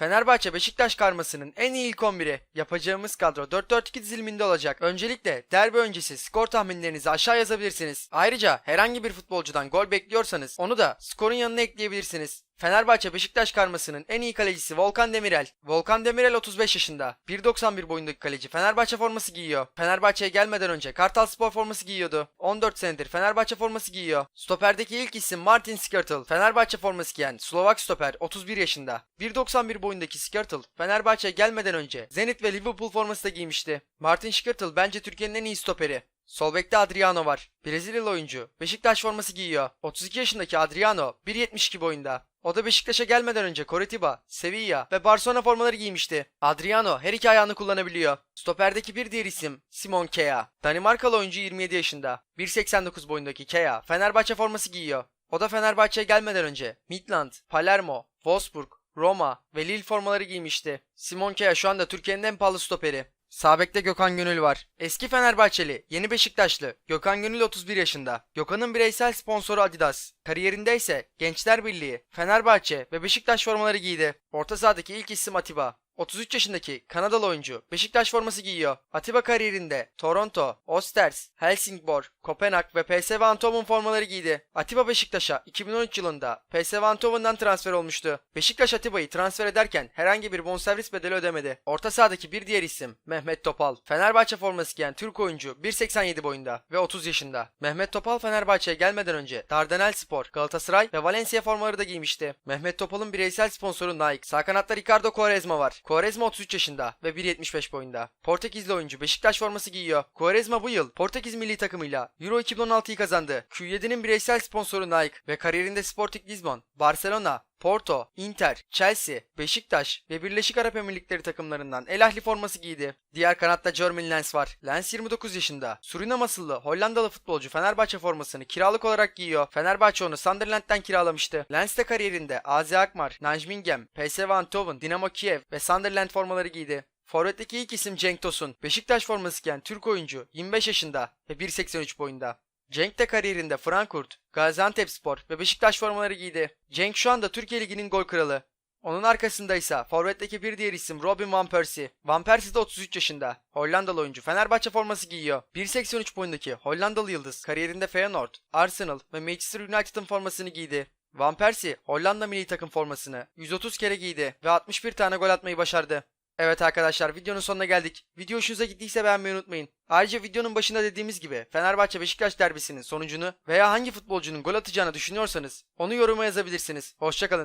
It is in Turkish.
Fenerbahçe Beşiktaş karmasının en iyi ilk 11'i. Yapacağımız kadro 4-4-2 diziliminde olacak. Öncelikle derbi öncesi skor tahminlerinizi aşağı yazabilirsiniz. Ayrıca herhangi bir futbolcudan gol bekliyorsanız onu da skorun yanına ekleyebilirsiniz. Fenerbahçe Beşiktaş karmasının en iyi kalecisi Volkan Demirel. Volkan Demirel 35 yaşında. 1.91 boyundaki kaleci Fenerbahçe forması giyiyor. Fenerbahçe'ye gelmeden önce Kartal Spor forması giyiyordu. 14 senedir Fenerbahçe forması giyiyor. Stoperdeki ilk isim Martin Skirtle. Fenerbahçe forması giyen Slovak stoper 31 yaşında. 1.91 boyundaki Skirtle Fenerbahçe'ye gelmeden önce Zenit ve Liverpool forması da giymişti. Martin Skirtle bence Türkiye'nin en iyi stoperi. Sol bekte Adriano var. Brezilyalı oyuncu. Beşiktaş forması giyiyor. 32 yaşındaki Adriano 1.72 boyunda. O da Beşiktaş'a gelmeden önce Coritiba, Sevilla ve Barcelona formaları giymişti. Adriano her iki ayağını kullanabiliyor. Stoperdeki bir diğer isim Simon Kea. Danimarkalı oyuncu 27 yaşında. 1.89 boyundaki Kea Fenerbahçe forması giyiyor. O da Fenerbahçe'ye gelmeden önce Midland, Palermo, Wolfsburg, Roma ve Lille formaları giymişti. Simon Kea şu anda Türkiye'nin en pahalı stoperi. Sağ bekte Gökhan Gönül var. Eski Fenerbahçeli, yeni Beşiktaşlı. Gökhan Gönül 31 yaşında. Gökhan'ın bireysel sponsoru Adidas. Kariyerinde ise Gençler Birliği, Fenerbahçe ve Beşiktaş formaları giydi. Orta sahadaki ilk isim Atiba. 33 yaşındaki Kanadalı oyuncu Beşiktaş forması giyiyor. Atiba kariyerinde Toronto, Osters, Helsingborg, Kopenhag ve PSV Eindhoven formaları giydi. Atiba Beşiktaş'a 2013 yılında PSV Eindhoven'dan transfer olmuştu. Beşiktaş Atiba'yı transfer ederken herhangi bir bonservis bedeli ödemedi. Orta sahadaki bir diğer isim Mehmet Topal. Fenerbahçe forması giyen Türk oyuncu 1.87 boyunda ve 30 yaşında. Mehmet Topal Fenerbahçe'ye gelmeden önce Dardanel Spor, Galatasaray ve Valencia formaları da giymişti. Mehmet Topal'ın bireysel sponsoru Nike. Sağ kanatta Ricardo Quaresma var. Quaresma 33 yaşında ve 1.75 boyunda. Portekizli oyuncu Beşiktaş forması giyiyor. Quaresma bu yıl Portekiz milli takımıyla Euro 2016'yı kazandı. Q7'nin bireysel sponsoru Nike ve kariyerinde Sporting Lisbon, Barcelona, Porto, Inter, Chelsea, Beşiktaş ve Birleşik Arap Emirlikleri takımlarından El Ahly forması giydi. Diğer kanatta Jermaine Lens var. Lens 29 yaşında. Surinam asıllı Hollandalı futbolcu Fenerbahçe formasını kiralık olarak giyiyor. Fenerbahçe onu Sunderland'den kiralamıştı. Lens de kariyerinde AZ Alkmaar, Nijmegen, PSV Eindhoven, Dinamo Kiev ve Sunderland formaları giydi. Forvet'teki ilk isim Cenk Tosun. Beşiktaş forması giyen Türk oyuncu 25 yaşında ve 1.83 boyunda. Cenk de kariyerinde Frankfurt, Gaziantepspor ve Beşiktaş formaları giydi. Cenk şu anda Türkiye Ligi'nin gol kralı. Onun arkasında ise forvetteki bir diğer isim Robin Van Persie. Van Persie de 33 yaşında. Hollandalı oyuncu Fenerbahçe forması giyiyor. 1.83 boyundaki Hollandalı yıldız kariyerinde Feyenoord, Arsenal ve Manchester United'ın formasını giydi. Van Persie Hollanda milli takım formasını 130 kere giydi ve 61 tane gol atmayı başardı. Evet arkadaşlar videonun sonuna geldik. Video hoşunuza gittiyse beğenmeyi unutmayın. Ayrıca videonun başında dediğimiz gibi Fenerbahçe Beşiktaş derbisinin sonucunu veya hangi futbolcunun gol atacağını düşünüyorsanız onu yoruma yazabilirsiniz. Hoşçakalın.